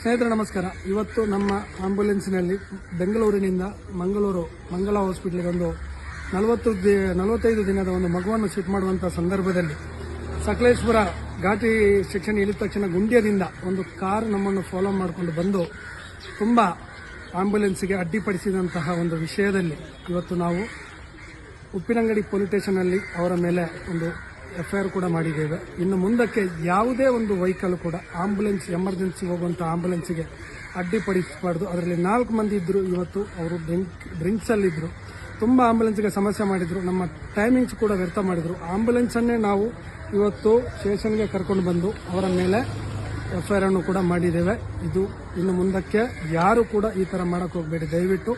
ಸ್ನೇಹಿತರೆ, ನಮಸ್ಕಾರ. ಇವತ್ತು ನಮ್ಮ ಆಂಬ್ಯುಲೆನ್ಸ್ನಲ್ಲಿ ಬೆಂಗಳೂರಿನಿಂದ ಮಂಗಳೂರು ಮಂಗಳ ಹಾಸ್ಪಿಟ್ಲಿಗೆ ಒಂದು ನಲವತ್ತು ದಿ, ನಲವತ್ತೈದು ದಿನದ ಒಂದು ಮಗುವನ್ನು ಶಿಫ್ಟ್ ಮಾಡುವಂಥ ಸಂದರ್ಭದಲ್ಲಿ ಸಕಲೇಶ್ವರ ಘಾಟಿ ಸೆಕ್ಷನ್ ಇಳಿದ ತಕ್ಷಣ ಗುಂಡ್ಯದಿಂದ ಒಂದು ಕಾರ್ ನಮ್ಮನ್ನು ಫಾಲೋ ಮಾಡಿಕೊಂಡು ಬಂದು ತುಂಬ ಆಂಬ್ಯುಲೆನ್ಸ್ಗೆ ಅಡ್ಡಿಪಡಿಸಿದಂತಹ ಒಂದು ವಿಷಯದಲ್ಲಿ ಇವತ್ತು ನಾವು ಉಪ್ಪಿನಂಗಡಿ ಪೊಲೀಸ್ ಸ್ಟೇಷನಲ್ಲಿ ಅವರ ಮೇಲೆ ಒಂದು ಎಫ್ಐಆರ್ ಕೂಡ ಮಾಡಿದ್ದೇವೆ. ಇನ್ನು ಮುಂದಕ್ಕೆ ಯಾವುದೇ ಒಂದು ವೆಹಿಕಲ್ ಕೂಡ ಆಂಬುಲೆನ್ಸ್, ಎಮರ್ಜೆನ್ಸಿ ಹೋಗುವಂಥ ಆಂಬ್ಯುಲೆನ್ಸಿಗೆ ಅಡ್ಡಿಪಡಿಸಬಾರ್ದು. ಅದರಲ್ಲಿ ನಾಲ್ಕು ಮಂದಿ ಇದ್ದರು ಇವತ್ತು ಅವರು ಡ್ರಿಂಕ್, ಡ್ರಿಂಕ್ಸಲ್ಲಿದ್ದರು. ತುಂಬ ಆಂಬ್ಯುಲೆನ್ಸ್ಗೆ ಸಮಸ್ಯೆ ಮಾಡಿದರು. ನಮ್ಮ ಟೈಮಿಂಗ್ಸ್ ಕೂಡ ವ್ಯರ್ಥ ಮಾಡಿದರು. ಆಂಬ್ಯುಲೆನ್ಸನ್ನೇ ನಾವು ಇವತ್ತು ಸ್ಟೇಷನ್ಗೆ ಕರ್ಕೊಂಡು ಬಂದು ಅವರ ಮೇಲೆ ಎಫ್ ಐ ಅನ್ನು ಕೂಡ ಮಾಡಿದ್ದೇವೆ. ಇದು ಇನ್ನು ಮುಂದಕ್ಕೆ ಯಾರು ಕೂಡ ಈ ತರ ಮಾಡೋಕ್ಕೆ ಹೋಗಬೇಡಿ. ದಯವಿಟ್ಟು